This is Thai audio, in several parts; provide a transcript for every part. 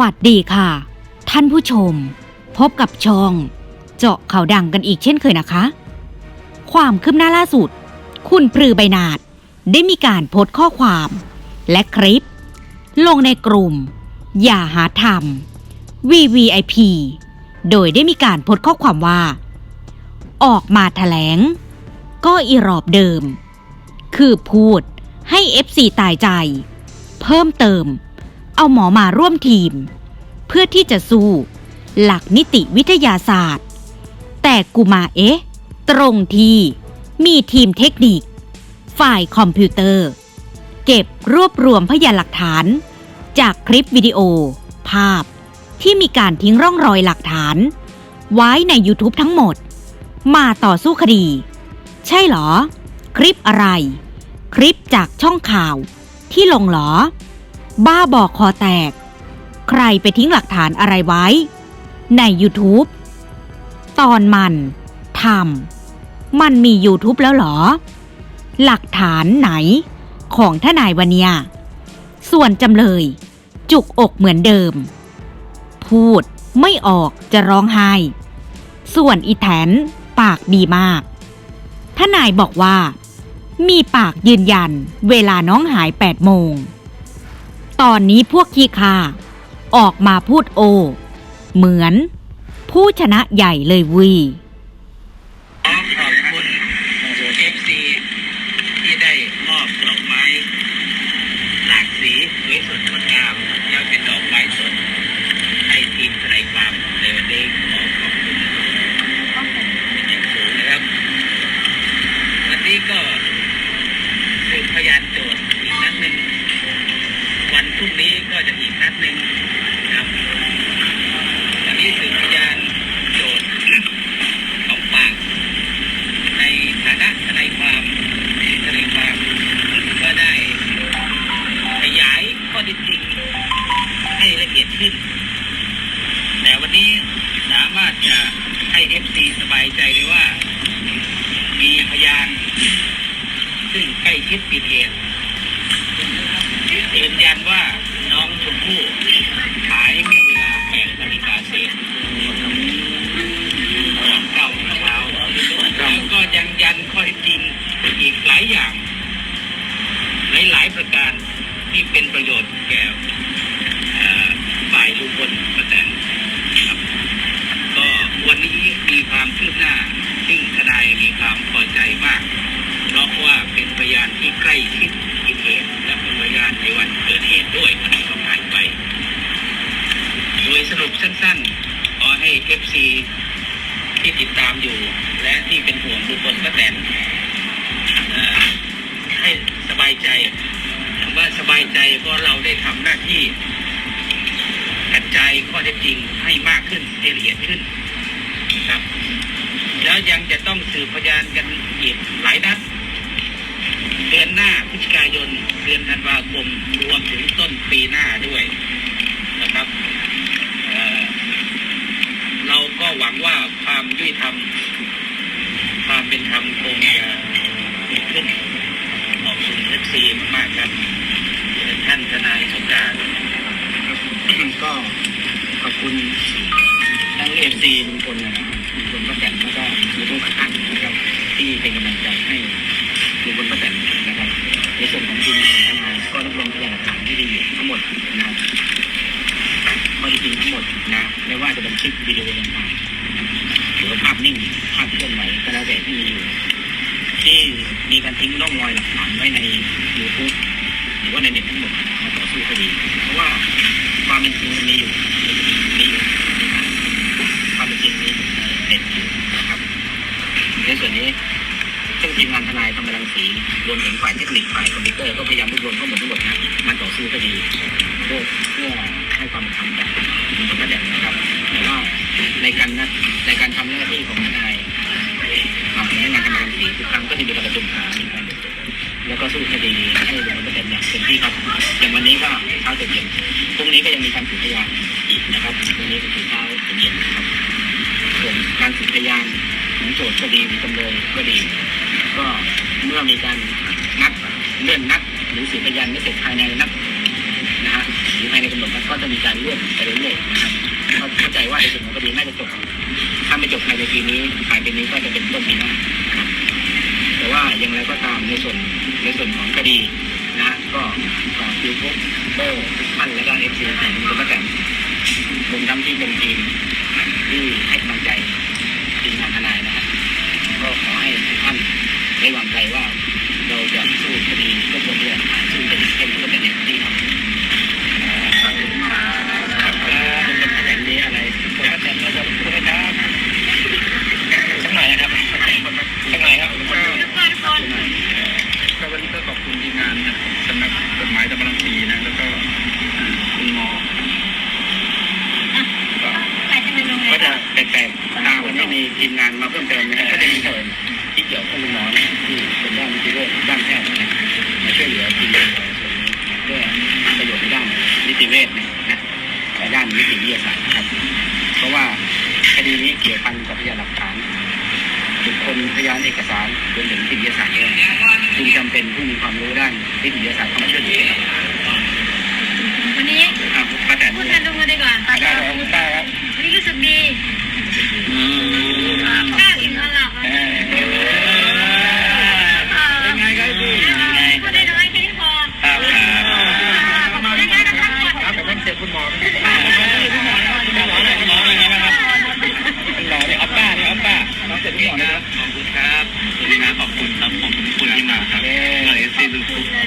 วัสดีค่ะ ท่านผู้ชม พบกับช่อง เจาะข่าวดังกันอีกเช่นเคยนะคะ ความคืบหน้าล่าสุด คุณปรือใบนาดได้มีการโพสต์ข้อความ และคลิป ลงในกลุ่ม อย่าหาทำ VVIP โดยได้มีการโพสต์ข้อความว่า ออกมาแถลง ก็อีรอบเดิม คือพูดให้ FC ตายใจ เพิ่มเติม เอาหมอมาร่วมทีม เพื่อที่จะสู้ หลักนิติวิทยาศาสตร์ แต่กูมาเอ๊ะ ตรงที่มีทีมเทคนิค ฝ่ายคอมพิวเตอร์ เก็บรวบรวมพยานหลักฐาน จากคลิปวิดีโอ ภาพ ที่มีการทิ้งร่องรอยหลักฐาน ไว้ใน YouTube ทั้งหมด มาต่อสู้คดี ใช่เหรอ คลิปอะไร คลิปจากช่องข่าวที่ลงเหรอ บ้าบอกคอแตก ใครไปทิ้งหลักฐานอะไรไว้ ใน YouTube ตอนมันทำมันมี YouTube แล้วหรอ หลักฐานไหนของทนายวันเนียส่วนจำเลย จุกอกเหมือนเดิม พูดไม่ออกจะร้องไห้ ส่วนอีแทนปากดีมาก ทนายบอกว่า มีปากยืนยันเวลาน้องหาย 8 โมง ตอนนี้พวกขี้คาออกมาพูดโอ เหมือน ผู้ชนะใหญ่เลยวี ขึ้น แต่วันนี้สามารถจะให้เอฟซีสบายใจเลยว่า มีพยาน ซึ่งใกล้ชิดปีเหตุยืนยันว่าน้องชมพู่ มาก เพราะว่าเป็นพยานที่ใกล้ชิดกิเหตุและเป็นพยานในวันเกิดเหตุด้วยที่เขาหายไป โดยสรุปสั้นๆ ขอให้เอฟซีที่ติดตามอยู่ และที่เป็นห่วงลุงพลป้าแต่ให้สบายใจคำว่าสบายใจเพราะเราได้ทำหน้าที่กระจายข้อเท็จจริงให้มากขึ้นให้ละเอียดขึ้น ยังจะต้องสืบพยานกันอีกหลายนัดเดือนหน้าพฤศจิกายนเดือนธันวาคมรวมถึงต้นปีหน้าด้วยนะครับเเราก็หวังว่าความยุติธรรมความเป็นธรรมคงจะเกิดขึ้นขอบคุณเอฟซีมากๆครับท่านทนายสงการก็ขอบคุณทั้งเอฟซีลุงพลนะครับ ที่เป็นกำลังใจให้ลุงพลป้าแตนนะครับ ในส่วนของทีมงานทำงานก็รวบรวมพยานหลักฐานที่ดีทั้งหมดนะข้อท็จจริงทั้งหมดนะไม่ว่าจะเป็นคลิปวิดีโอต่างๆหรือภาพนิ่งภาพเคลื่อนไหวก็แล้วแต่ที่มีอยู่ที่มีการทิ้งร่องรอยหลักฐานไว้ในยูทูบหรือว่าในเน็ตทั้งหมดมาต่อสู้คดีเพราะว่าความเป็นจริงมันมีอยู่มีอยู่ความเป็นจริงมีอยู่ในเน็ตอยู่น ในส่วนนี้ซึ่งทีมงานทนายทำกำลังสีรวมถึงฝ่ายเทคนิคฝ่ายคอมพิวเตอร์ก็พยายามรวบรวมข้อมูลทั้งหมดนะมาต่อสู้คดีเพื่อเพื่อให้ความเป็นธรรมกับคุณประเด็นนะครับแต่ว่าในการนัดในการทำหน้าที่ของทนายอ่าในงานทำกำลังสีทุกครั้งก็จะมีการประชุมหามีการแล้วก็สู้คดีให้ลงประเด็นอย่างเต็มที่ครับอย่างวันนี้ก็เช้าถึงเย็นพรุ่งนี้ก็ยังมีการสืบพยานอีกนะครับพรุ่งนี้ก็คือเช้าถึงเย็นนะครับส่วนการสืบพยาน ของโจทย์ก็ดีจำเลยก็ดี ก็เมื่อมีการนัดเลื่อนนัดหรือสืบพยานไม่เสร็จภายในนัดนะฮะหรือภายในกำหนดมันก็จะมีการเลื่อนไปเรื่อยๆนะครับก็เข้าใจว่าในส่วนของคดีน่าจะจบถ้าไม่จบภายในปีนี้ภายในปีนี้ก็จะเป็นต้นปีหน้านะแต่ว่าอย่างไรก็ตามในส่วนในส่วนของคดีนะฮะก็ขอคิวพวกโบ้ทุกท่านและก็เอฟซีของคุณป้าแตนรวมทั้งที่เป็นทีม ได้วางใจว่าเราจะสู้คดีรวบรวมพยนหลักฐานสู้คดีให้มันก็เป็นอย่างที่ทำครับครับคุณป้าแตนนี้อะไรคุณป้าแตนเราจะพูดนะครับสักหน่อยนะครับสักหน่อยครับก็วันนี้ก็ขอบคุณทีมงานสำนักฎหมายตะบังสีนะแล้วก็คุณหมอก็จะแปลกๆตามวันนี้มีทีมงานมาเพิ่มเติมนะครับก็จะมีส่วนที่เกี่ยวข้องกับหมอนะที่เป็นด้านนิติเวชด้านแพทย์นะมาช่วยเหลือทีมงานเพื่อประโยชน์ในด้านนิติเวชนะนะในด้านนิติวิทยาศาสตร์นะครับ เพราะว่าคดีนี้เกี่ยวพันกับพยานหลักฐานบุคคลพยานเอกสารรวมถึงนิติวิทยาศาสตร์ด้วยจึงจำเป็นผู้มีความรู้ด้านนิติวิทยาศาสตร์เข้ามาช่วยเหลือครับวันนี้อะป้าแตนพูดแทนลุงเลยดีกว่าได้ครับคุณป้าครับวันนี้รู้สึกดี ครับขอบคุณครับสวัสดีครับขอบคุณครับขอบคุณทุกคนที่มาครับหน่วยเอซีทุก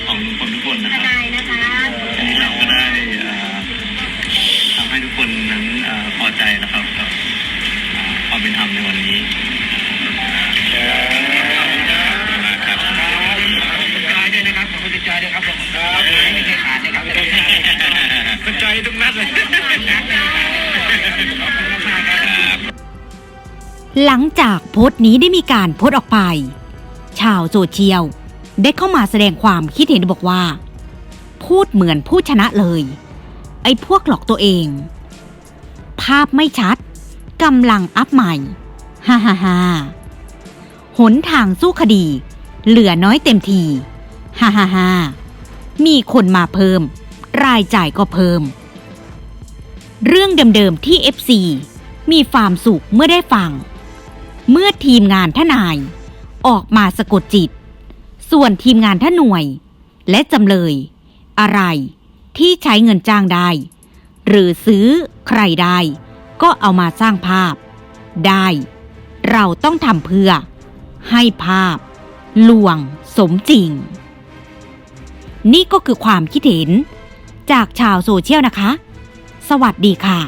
ของทุกคนทุกคนนะทครับนายนะคะวันนี้เราก็ได้ หลังจากโพสต์นี้ได้มีการโพสต์ออกไป ชาวโซเชียลได้เข้ามาแสดงความคิดเห็นบอกว่า พูดเหมือนผู้ชนะเลย ไอ้พวกหลอกตัวเอง ภาพไม่ชัดกำลังอัพใหม่ฮ่าฮ่าฮ่าหนทางสู้คดี เหลือน้อยเต็มทีฮ่าฮ่าฮ่ามีคนมาเพิ่ม รายจ่ายก็เพิ่ม เรื่องเดิมๆที่ FC มีความสุขเมื่อได้ฟัง เมื่อทีมงานทนาย ออกมาสะกดจิต ส่วนทีมงานท่าหน่วย และจำเลย อะไรที่ใช้เงินจ้างได้ หรือซื้อใครได้ ก็เอามาสร้างภาพ ได้ เราต้องทำเพื่อ ให้ภาพ ลวงสมจริง นี่ก็คือความคิดเห็น จากชาวโซเชียลนะคะ สวัสดีค่ะ